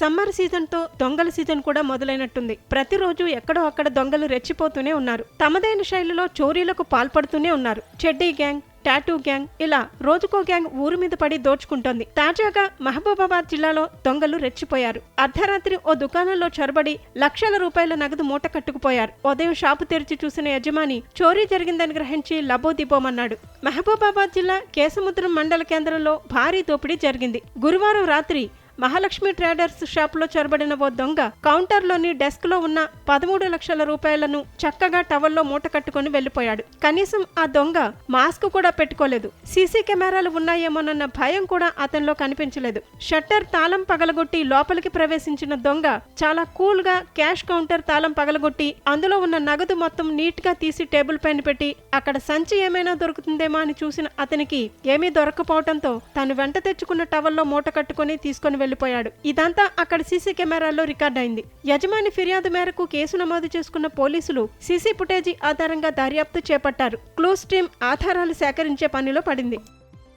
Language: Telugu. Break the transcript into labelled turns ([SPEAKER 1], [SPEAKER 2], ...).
[SPEAKER 1] సమ్మర్ సీజన్తో దొంగల సీజన్ కూడా మొదలైనట్టుంది. ప్రతిరోజు ఎక్కడో అక్కడ దొంగలు రెచ్చిపోతూనే ఉన్నారు. తమదైన శైలిలో చోరీలకు పాల్పడుతూనే ఉన్నారు. చెడ్డీ గ్యాంగ్ టాటూ గ్యాంగ్ ఇలా రోజుకో గ్యాంగ్ ఊరు మీద పడి దోచుకుంటోంది. తాజాగా మహబూబాబాద్ జిల్లాలో దొంగలు రెచ్చిపోయారు. అర్ధరాత్రి ఓ దుకాణంలో చొరబడి లక్షల రూపాయల నగదు మూట కట్టుకుపోయారు. ఉదయం షాపు తెరిచి చూసిన యజమాని చోరీ జరిగిందని గ్రహించి లబోదిబోమన్నాడు. మహబూబాబాద్ జిల్లా కేసముద్రం మండల కేంద్రంలో భారీ దోపిడీ జరిగింది. గురువారం రాత్రి మహాలక్ష్మి ట్రేడర్స్ షాప్లో చొరబడిన ఓ దొంగ కౌంటర్లోని డెస్క్లో ఉన్న పదమూడు లక్షల రూపాయలను చక్కగా టవల్లో మూట కట్టుకుని వెళ్ళిపోయాడు. కనీసం ఆ దొంగ మాస్క్ కూడా పెట్టుకోలేదు. సీసీ కెమెరాలు ఉన్నాయేమోనన్న భయం కూడా అతనిలో కనిపించలేదు. షట్టర్ తాళం పగలగొట్టి లోపలికి ప్రవేశించిన దొంగ చాలా కూల్గా క్యాష్ కౌంటర్ తాళం పగలగొట్టి అందులో ఉన్న నగదు మొత్తం నీట్గా తీసి టేబుల్ పైన పెట్టి అక్కడ సంచి ఏమైనా దొరుకుతుందేమో అని చూసిన అతనికి ఏమీ దొరకపోవడంతో తను వెంట తెచ్చుకున్న టవల్లో మూట కట్టుకుని తీసుకుని వెళ్ళిపోయాడు ఇదంతా అక్కడ సీసీ కెమెరాల్లో రికార్డ్ అయింది యజమాని ఫిర్యాదు మేరకు కేసు నమోదు చేసుకున్న పోలీసులు సీసీ ఫుటేజీ ఆధారంగా దర్యాప్తు చేపట్టారు. క్లూస్ టీం ఆధారాలు సేకరించే పనిలో పడింది.